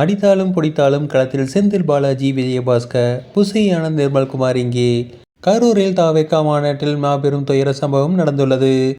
அடித்தாலும் பிடித்தாலும் களத்தில் செந்தில் பாலாஜி விஜயபாஸ்கர் புசி ஆனந்த் நிர்மல்குமார் இங்கே. கரூரில் தாவேக்கா மாநாட்டில் மாபெரும் துயர சம்பவம் நடந்துள்ளது.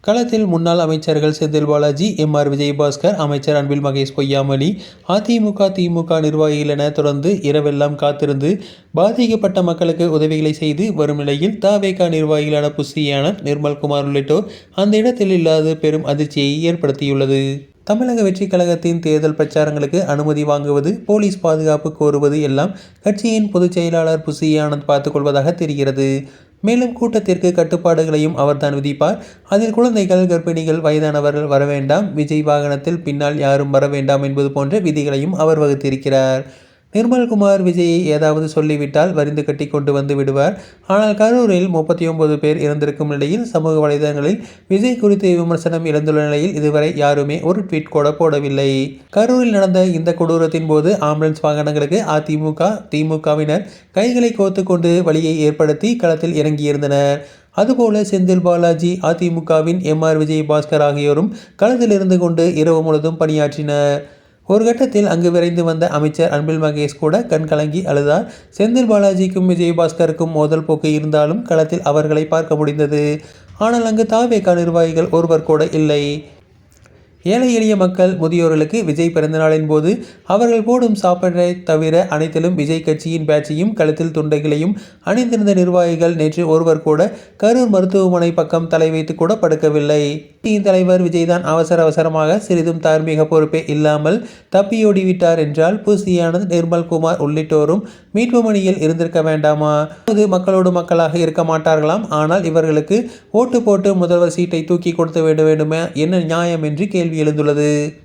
களத்தில் முன்னாள் அமைச்சர்கள் செந்தில் பாலாஜி எம் ஆர் விஜயபாஸ்கர் அமைச்சர் அன்பில் மகேஷ் பொய்யாமொழி அதிமுக திமுக நிர்வாகிகள் என தொடர்ந்து இரவெல்லாம் காத்திருந்து பாதிக்கப்பட்ட மக்களுக்கு உதவிகளை செய்து வரும் நிலையில் தாவேகா நிர்வாகிகளான புசியான நிர்மல்குமார் உள்ளிட்டோர் அந்த இடத்தில் இல்லாத பெரும் அதிர்ச்சியை ஏற்படுத்தியுள்ளது. தமிழக வெற்றி கழகத்தின் தேர்தல் பிரச்சாரங்களுக்கு அனுமதி வாங்குவது போலீஸ் பாதுகாப்பு கோருவது எல்லாம் கட்சியின் பொதுச் செயலாளர் புசி ஆனந்த் பார்த்துக் கொள்வதாக தெரிகிறது. மேலும் கூட்டத்திற்கு கட்டுப்பாடுகளையும் அவர்தான் விதிப்பார். அதில் குழந்தைகள் கர்ப்பிணிகள் வயதானவர்கள் வர வேண்டாம் விஜய் வாகனத்தில் பின்னால் யாரும் வர வேண்டாம் என்பது போன்ற விதிகளையும் அவர் வகுத்திருக்கிறார். நிர்மல்குமார் விஜயை ஏதாவது சொல்லிவிட்டால் வரிந்து கட்டி கொண்டு வந்து விடுவார். ஆனால் கரூரில் முப்பத்தி ஒன்பது பேர் இறந்திருக்கும் நிலையில் சமூக வலைதளங்களில் விஜய் குறித்து விமர்சனம் இழந்துள்ள நிலையில் இதுவரை யாருமே ஒரு ட்வீட் கூட போடவில்லை. கரூரில் நடந்த இந்த கொடூரத்தின் போது ஆம்புலன்ஸ் வாகனங்களுக்கு அதிமுக திமுகவினர் கைகளை கோத்து கொண்டு வழியை ஏற்படுத்தி களத்தில் இறங்கியிருந்தனர். அதுபோல செந்தில் பாலாஜி அதிமுகவின் எம் ஆர் விஜயபாஸ்கர் ஆகியோரும் களத்தில் இருந்து கொண்டு இரவு முழுவதும் பணியாற்றினர். ஒரு கட்டத்தில் அங்கு விரைந்து வந்த அமைச்சர் அன்பில் மகேஷ் கூட கண் கலங்கி அழுதார். செந்தில் பாலாஜிக்கும் விஜயபாஸ்கருக்கும் மோதல் போக்கு இருந்தாலும் களத்தில் அவர்களை பார்க்க முடிந்தது. ஆனால் அங்கு தாவேகா நிர்வாகிகள் ஒருவர் கூட இல்லை. ஏழை எளிய மக்கள் முதியோர்களுக்கு விஜய் பிறந்தநாளின் போது அவர்கள் போடும் சாப்பாட்டை தவிர அனைத்திலும் விஜய் கட்சியின் பேட்சையும் கழுத்தில் துண்டைகளையும் அணிந்திருந்த நிர்வாகிகள் நேற்று ஒருவர் கூட கரூர் மருத்துவமனை பக்கம் தலை வைத்து கூட படுக்கவில்லை. கட்சியின் தலைவர் விஜய்தான் அவசர அவசரமாக சிறிதும் தார்மீக பொறுப்பே இல்லாமல் தப்பியோடிவிட்டார் என்றால் புசியானந்த் நிர்மல்குமார் உள்ளிட்டோரும் மீட்பு மணியில் இருந்திருக்க வேண்டாமா? அது மக்களோடு மக்களாக இருக்க மாட்டார்களாம். ஆனால் இவர்களுக்கு ஓட்டு போட்டு முதல்வர் சீட்டை தூக்கி கொடுத்து விட வேண்டுமே? என்ன நியாயம் என்று கேள்வி எழுந்துள்ளது.